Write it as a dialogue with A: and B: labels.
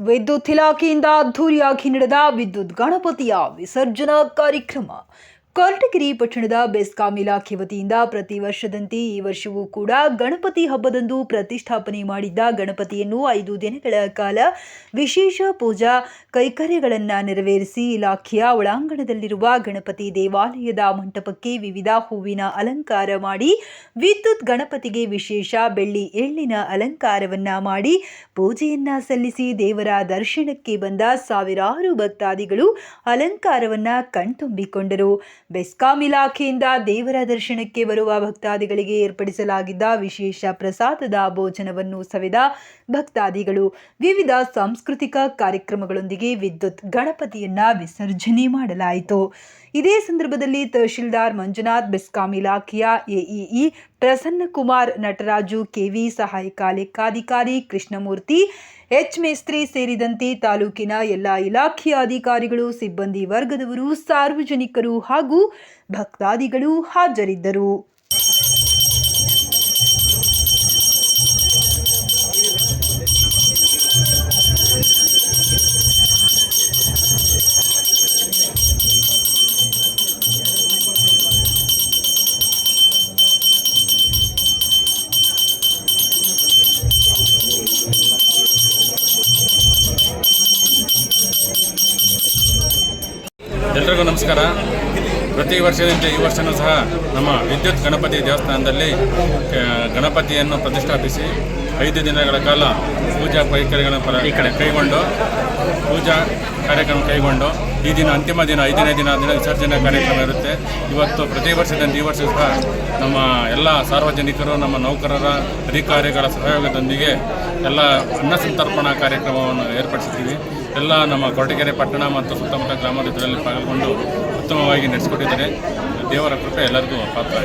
A: ವಿದ್ಯುತ್ ಇಲಾಖೆಯಿಂದ ಅದ್ದೂರಿಯಾಗಿ ನಡೆದ ವಿದ್ಯುತ್ ಗಣಪತಿಯ ವಿಸರ್ಜನಾ ಕಾರ್ಯಕ್ರಮ. ಕೊರಟಗೆರೆ ಪಟ್ಟಣದ ಬೆಸ್ಕಾಂ ಇಲಾಖೆ ವತಿಯಿಂದ ಪ್ರತಿ ವರ್ಷದಂತೆ ಈ ವರ್ಷವೂ ಕೂಡ ಗಣಪತಿ ಹಬ್ಬದಂದು ಪ್ರತಿಷ್ಠಾಪನೆ ಮಾಡಿದ್ದ ಗಣಪತಿಯನ್ನು ಐದು ದಿನಗಳ ಕಾಲ ವಿಶೇಷ ಪೂಜಾ ಕೈಕರ್ಯಗಳನ್ನು ನೆರವೇರಿಸಿ ಇಲಾಖೆಯ ಒಳಾಂಗಣದಲ್ಲಿರುವ ಗಣಪತಿ ದೇವಾಲಯದ ಮಂಟಪಕ್ಕೆ ವಿವಿಧ ಹೂವಿನ ಅಲಂಕಾರ ಮಾಡಿ, ವಿದ್ಯುತ್ ಗಣಪತಿಗೆ ವಿಶೇಷ ಬೆಳ್ಳಿ ಎಳ್ಳಿನ ಅಲಂಕಾರವನ್ನ ಮಾಡಿ, ಪೂಜೆಯನ್ನ ಸಲ್ಲಿಸಿ ದೇವರ ದರ್ಶನಕ್ಕೆ ಬಂದ ಸಾವಿರಾರು ಭಕ್ತಾದಿಗಳು ಅಲಂಕಾರವನ್ನ ಕಣ್ತುಂಬಿಕೊಂಡರು. ಬೆಸ್ಕಾಂ ಇಲಾಖೆಯಿಂದ ದೇವರ ದರ್ಶನಕ್ಕೆ ಬರುವ ಭಕ್ತಾದಿಗಳಿಗೆ ಏರ್ಪಡಿಸಲಾಗಿದ್ದ ವಿಶೇಷ ಪ್ರಸಾದದ ಭೋಜನವನ್ನು ಸವಿದ ಭಕ್ತಾದಿಗಳು. ವಿವಿಧ ಸಾಂಸ್ಕೃತಿಕ ಕಾರ್ಯಕ್ರಮಗಳೊಂದಿಗೆ ವಿದ್ಯುತ್ ಗಣಪತಿಯನ್ನ ವಿಸರ್ಜನೆ ಮಾಡಲಾಯಿತು. ಇದೇ ಸಂದರ್ಭದಲ್ಲಿ ತಹಶೀಲ್ದಾರ್ ಮಂಜುನಾಥ್, ಬೆಸ್ಕಾಂ ಇಲಾಖೆಯ ಎಇಇ ಪ್ರಸನ್ನಕುಮಾರ್ ನಟರಾಜು, ಕೆವಿ ಸಹಾಯಕ, ಲೆಕ್ಕಾಧಿಕಾರಿ, ಕೃಷ್ಣಮೂರ್ತಿ ಎಚ್ ಮೇಸ್ತ್ರಿ ಸೇರಿದಂತೆ ತಾಲೂಕಿನ ಎಲ್ಲ ಇಲಾಖೆಯ ಅಧಿಕಾರಿಗಳು, ಸಿಬ್ಬಂದಿ ವರ್ಗದವರು, ಸಾರ್ವಜನಿಕರು ಹಾಗೂ ಭಕ್ತಾದಿಗಳು ಹಾಜರಿದ್ದರು.
B: ಎಲ್ರಿಗೂ ನಮಸ್ಕಾರ. ಪ್ರತಿ ವರ್ಷದಂತೆ ಈ ವರ್ಷವೂ ಸಹ ನಮ್ಮ ವಿದ್ಯುತ್ ಗಣಪತಿ ದೇವಸ್ಥಾನದಲ್ಲಿ ಗಣಪತಿಯನ್ನು ಪ್ರತಿಷ್ಠಾಪಿಸಿ ಐದು ದಿನಗಳ ಕಾಲ ಪೂಜಾ ಕೈಕರ್ಯಗಳನ್ನು ಪರ ಕೈಗೊಂಡು ಪೂಜಾ ಕಾರ್ಯಕ್ರಮ ಕೈಗೊಂಡು ಈ ದಿನ ಅಂತಿಮ ದಿನ ಐದನೇ ದಿನ ದಿನ ವಿಸರ್ಜನೆ ಕಾರ್ಯಕ್ರಮ ಇರುತ್ತೆ. ಇವತ್ತು ಪ್ರತಿ ವರ್ಷದಿಂದ ಈ ವರ್ಷ ಸಹ ನಮ್ಮ ಎಲ್ಲ ಸಾರ್ವಜನಿಕರು ನಮ್ಮ ನೌಕರರ ಅಧಿಕಾರಿಗಳ ಸಹಯೋಗದೊಂದಿಗೆ ಎಲ್ಲ ಅನ್ನ ಸಂತರ್ಪಣಾ ಕಾರ್ಯಕ್ರಮವನ್ನು ಏರ್ಪಡಿಸಿದ್ದೀವಿ. ಎಲ್ಲ ನಮ್ಮ ಕೊರಟಗೆರೆ ಪಟ್ಟಣ ಮತ್ತು ಸುತ್ತಮುತ್ತ ಗ್ರಾಮದ ಇದರಲ್ಲಿ ಪಾಲ್ಗೊಂಡು ಉತ್ತಮವಾಗಿ ನಡೆಸಿಕೊಟ್ಟಿದ್ದಾರೆ. ದೇವರ ಕೃಪೆ ಎಲ್ಲರಿಗೂ ಪಾತ್ರ.